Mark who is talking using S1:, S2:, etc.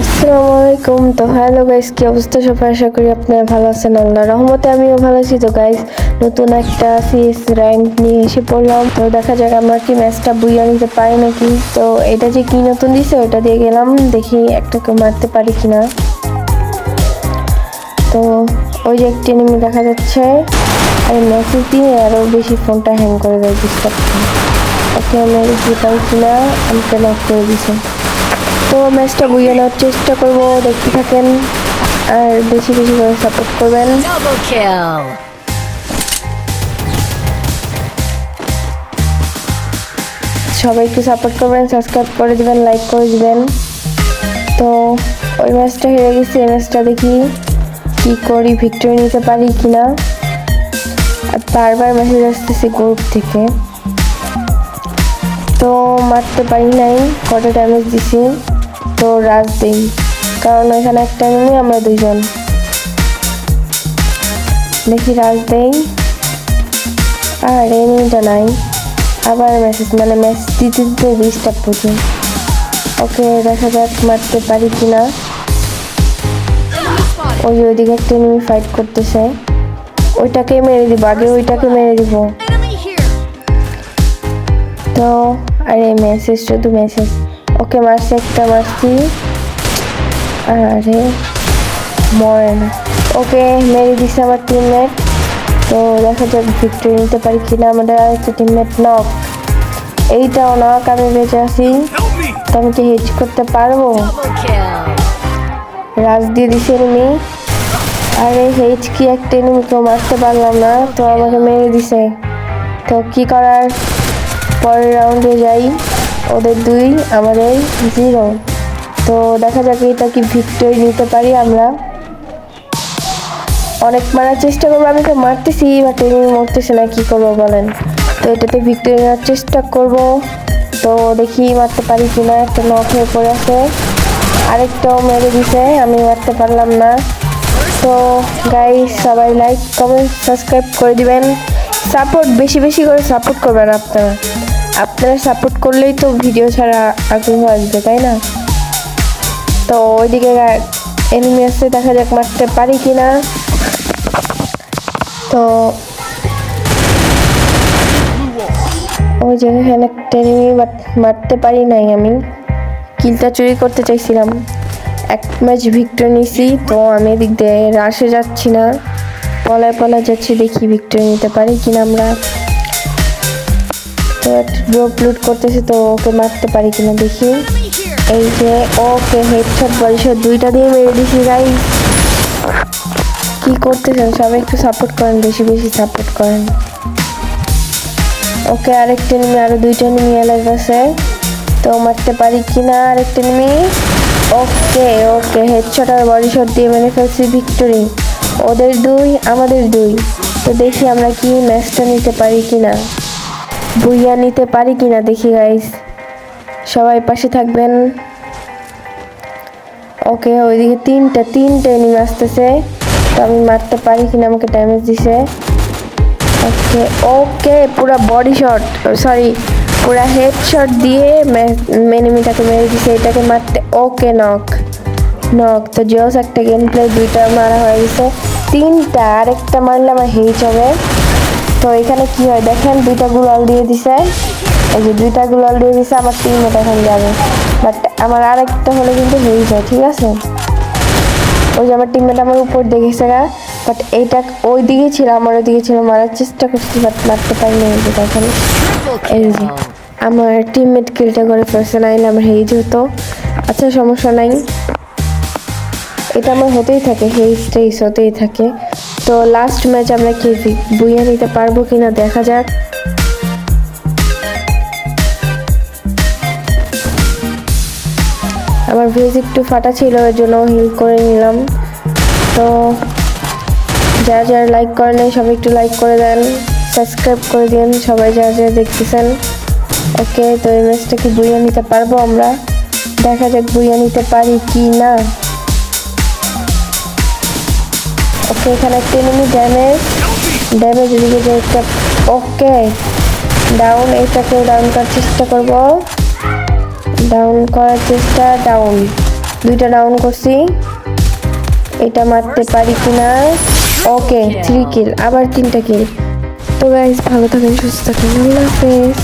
S1: আসসালামু আলাইকুম। তো হ্যালো গাইস কি অবস্থা? সবাই আশা করি আপনারা ভালো আছেন আল্লাহ রহমতে আমিও ভালো আছি। তো গাইস নতুন একটা সিএস র্যাঙ্ক নিয়ে এসে পড়লাম। তো দেখা যাক আমরা কি ম্যাচটা বুইয়া নিতে পারি নাকি। তো এটা যে কি নতুন দিছে ওটা দিয়ে গেলাম, দেখি একটাকে মারতে পারি কিনা। তো ওই যে একটি এনিমি দেখা যাচ্ছে। আর মেসেজ দিয়ে আরও বেশি ফোনটা হ্যাং করে দেয় ডিস্টার্ব ওকে, আমি পারি কিনা আমাকে লক করে দিছে তো ম্যাচটা বুঝে নেওয়ার চেষ্টা করব দেখতে থাকেন। আর বেশি বেশি করে সাপোর্ট করবেন।
S2: Double kill.
S1: সবাই একটু সাপোর্ট করবেন সাবস্ক্রাইব করে দিবেন লাইক করে দিবেন। তো ওই ম্যাচটা হেরে গেছি এই ম্যাচটা দেখি কি করি ভিক্টোরি নিতে পারি কি না আর বারবার মেসেজ আসতেছে গ্রুপ থেকে। তো মারতে পারি নাই কত ড্যামেজ দিছি। তো রাজ দিই কারণ এখানে একটা নেমে আমরা দুইজন। দেখি রাজ দেই আর এনিমিটা নাই। আবার মেসেজ মানে মেসেজ দিতে দিতে ডিস্টার্ব হচ্ছে। ওকে, দেখা যাক মারতে পারি কি না ওই ওইদিকে একটা এনিমি ফাইট করতেছে। ওইটাকে মেরে দিব, আগে ওইটাকে মেরে দিব। তো, আরে মেসেজ শুধু মেসেজ ওকে মারছি, একটা মারছি। আরে, মরে না। ওকে মেরে দিছে আমার টিমমেট তো দেখা যাক ভিক্টোরি নিতে পারি কিনা, আমাদের আরেকটা টিমমেট নক এইটাও নক আমি বেঁচে আছি। তো আমি কি হেজ করতে পারব? রাজ দিয়ে দিছে এনিমি আরে হেজ কি একটা এনিমিকেও মারতে পারলাম না। তো আমাকে মেরে দিছে। তো কি করার? পরের রাউন্ডে যাই। ওদের দুই আমাদের জিরো। তো দেখা যাক এটা কি ভিক্টোরি নিতে পারি আমরা। অনেক মারার চেষ্টা করব, আমি তো মারতেছি বাট এনিমি মরতেছে না, কি করব বলেন? তো এটাতে ভিক্টোরি নেওয়ার চেষ্টা করব। তো দেখি মারতে পারি কি না একটা নক হয়ে পড়ে আছে। আরেকটাও মেরে দিছে, আমি মারতে পারলাম না। তো গাইস সবাই লাইক কমেন্ট সাবস্ক্রাইব করে দিবেন। সাপোর্ট বেশি বেশি করে সাপোর্ট করবেন আপনারা। আপনারা সাপোর্ট করলেই তো ভিডিও ছাড়া আগ্রহ আসবে, তাই না? তো ওইদিকে এনিমি আসছে দেখা যাক মারতে পারি কি না তো ওই যে এখানে একটা enemy মারতে পারি নাই আমি। কিলটা চুরি করতে চাইছিলাম। এক ম্যাচ ভিক্টর নিছি, তো আমি এদিক দিয়ে রাশে যাচ্ছি না। পলায় পলায় যাচ্ছি, দেখি ভিক্টর নিতে পারি কিনা আমরা। তো লুট করতেছে, তো ওকে মারতে পারি কিনা দেখি। এই যে ওকে হেডশট বডিশট দুইটা দিয়ে মেরে দিছি গাই কি করতেছেন? সবাই একটু সাপোর্ট করেন, বেশি বেশি সাপোর্ট করেন। ওকে আরেকটা নিমি আরও দুইটা নিমি এলাইভ আছে। তো মারতে পারি কিনা আরেকটা নিমি ওকে ওকে হেডশট আর বডি শট দিয়ে মেরে ফেলছি ভিক্টোরি ওদের দুই, আমাদের দুই। তো দেখি আমরা কি ম্যাচটা নিতে পারি কি না বুইয়া নিতে পারি কি না দেখি গাইস সবাই পাশে থাকবেন। ওকে, ওইদিকে তিনটা, তিনটে এনিমি আসতেছে। তো আমি মারতে পারি কিনা আমাকে ড্যামেজ দিছে। ওকে ওকে, পুরো বডি শট সরি পুরো হেড শট দিয়ে এনিমিটাকে মেরে দিছে। এটাকে মারতে ওকে নক নক তো জোস একটা গেম প্লে দুইটা মারা হয়ে গেছে। তিনটা, আরেকটা মারলে আমার হেইচ হবে। তো এখানে কি হয়? দেখেন, দুইটা গুলাল দিয়ে দিছে। এই যে দুইটা গুলাল দিয়ে দিছে, আমার টিমমেট এখন যাবে। বাট আমার আরেকটা হলে কিন্তু হয়, ঠিক আছে? ওই যে আমার টিমমেট আমার উপর দেখেছে না বাট এইটা ওই দিকে ছিল, আমার ওই দিকে ছিল, মারার চেষ্টা করছি বাট মারতে পারিনি এই যে দেখেন। এই যে. আমার টিমমেট কিলটা করে ফেলছে, নাইলে আমার হেইজ হতো। আচ্ছা সমস্যা নাই। এটা আমার হতেই থাকে হেইজ টেইজ হতেই থাকে। তো লাস্ট ম্যাচ আমরা কি বুইয়া নিতে পারব কি না দেখা যাক। আমার ভেজ একটু ফাটা ছিল, এর জন্য হিল করে নিলাম। তো যারা যারা লাইক করেন সবাই একটু লাইক করে দেন সাবস্ক্রাইব করে দিন, সবাই যারা যারা দেখতেছেন। ওকে তো এই ম্যাচটা কি বুইয়া নিতে পারব আমরা? দেখা যাক বুইয়া নিতে পারি কি না ওকে এখানে একটা এনিমি ড্যামেজ ড্যামেজ এদিকে যে একটা ওকে ডাউন এইটাকেও ডাউন করার চেষ্টা করব। ডাউন করার চেষ্টা ডাউন দুইটা ডাউন করছি। এটা মারতে পারি কিনা? ওকে থ্রি কিল আবার তিনটা কিল তো গাইজ ভালো থাকেন, সুস্থ থাকেন, আল্লাহ হাফেজ।